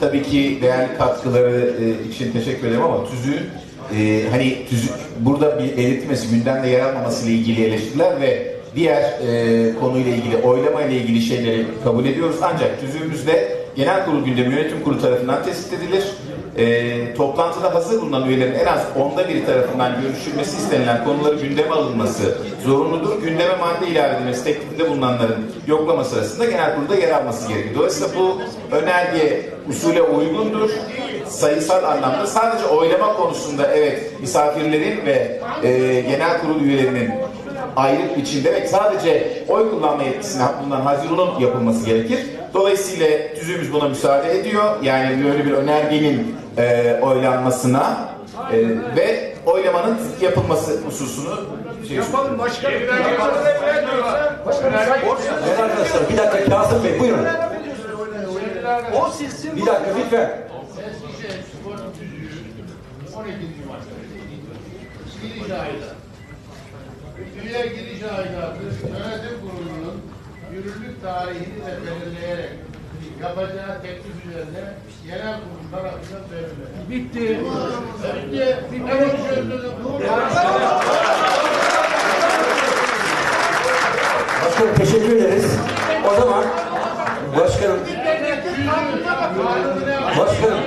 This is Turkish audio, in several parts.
Tabii ki değerli katkıları e, için teşekkür ederim ama tüzüğün e, hani tüzük burada bir belirtmesi gündemde yer almaması ile ilgili eleştiriler ve diğer e, konuyla ilgili oylama ile ilgili şeyleri kabul ediyoruz. Ancak tüzüğümüzde genel kurul gündemi yönetim kurulu tarafından tespit edilir. E, toplantıda hazır bulunan üyelerin en az onda biri tarafından görüşülmesi istenilen konuları gündeme alınması zorunludur. Gündeme madde ilave edilmesi teklifinde bulunanların yoklama sırasında genel kurulda yer alması gerekir. Dolayısıyla bu önerge usule uygundur. Sayısal anlamda sadece oylama konusunda evet misafirlerin ve e, genel kurul üyelerinin ayrı biçimde ve sadece oy kullanma yetkisine bulunan Haziran'ın yapılması gerekir. Dolayısıyla tüzüğümüz buna müsaade ediyor. Yani böyle bir önergenin e, oylanmasına e, ve oylamanın yapılması hususunu şey Yapalım başkanım. Başkanım Evet arkadaşlar bir dakika Kasım Bey buyurun. o silsin. Bir dakika lütfen. Eskişehir Spor Tüzüğü 12. madde. Giriş aidatı. Üye giriş aidatı yönetim kurulunun yürürlük tarihini de belirleyerek yapacağı teklif üzerine genel kurul tarafından belirlenir. Bitti. Bitti. Ne konuşuyorsunuz? Başkanım teşekkür ederiz. O zaman başkanım başkanım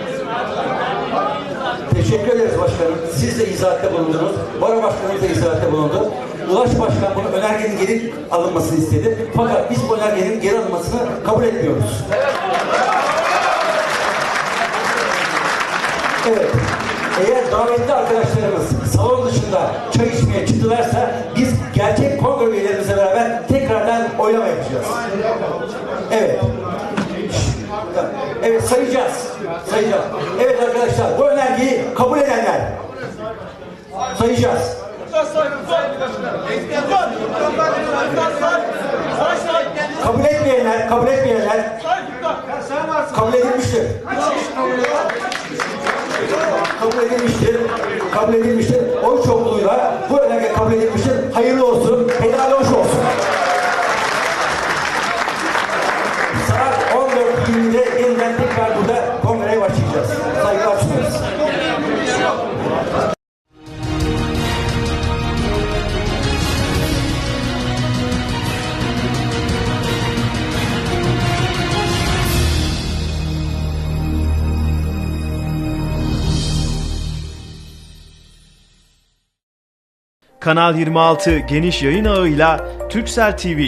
teşekkür ederiz başkanım. Siz de izahatte bulundunuz. Bora başkanımız da izahatte bulundu. Ulaş Başkan bunu önergenin geri alınmasını istedi. Fakat biz bu önergenin geri alınmasını kabul etmiyoruz. Evet. Eğer davetli arkadaşlarımız salon dışında çay içmeye çıktılarsa biz gerçek kongre üyelerimizle beraber tekrardan oylama yapacağız. Evet. Evet sayacağız. Sayacağız. Evet arkadaşlar bu önergeyi kabul edenler sayacağız. Kabul etmeyenler, kabul etmeyenler kabul edilmiştir. Kabul edilmiştir. Kabul edilmiştir. Oy çokluğuyla Kanal 26 geniş yayın ağıyla Turkcell TV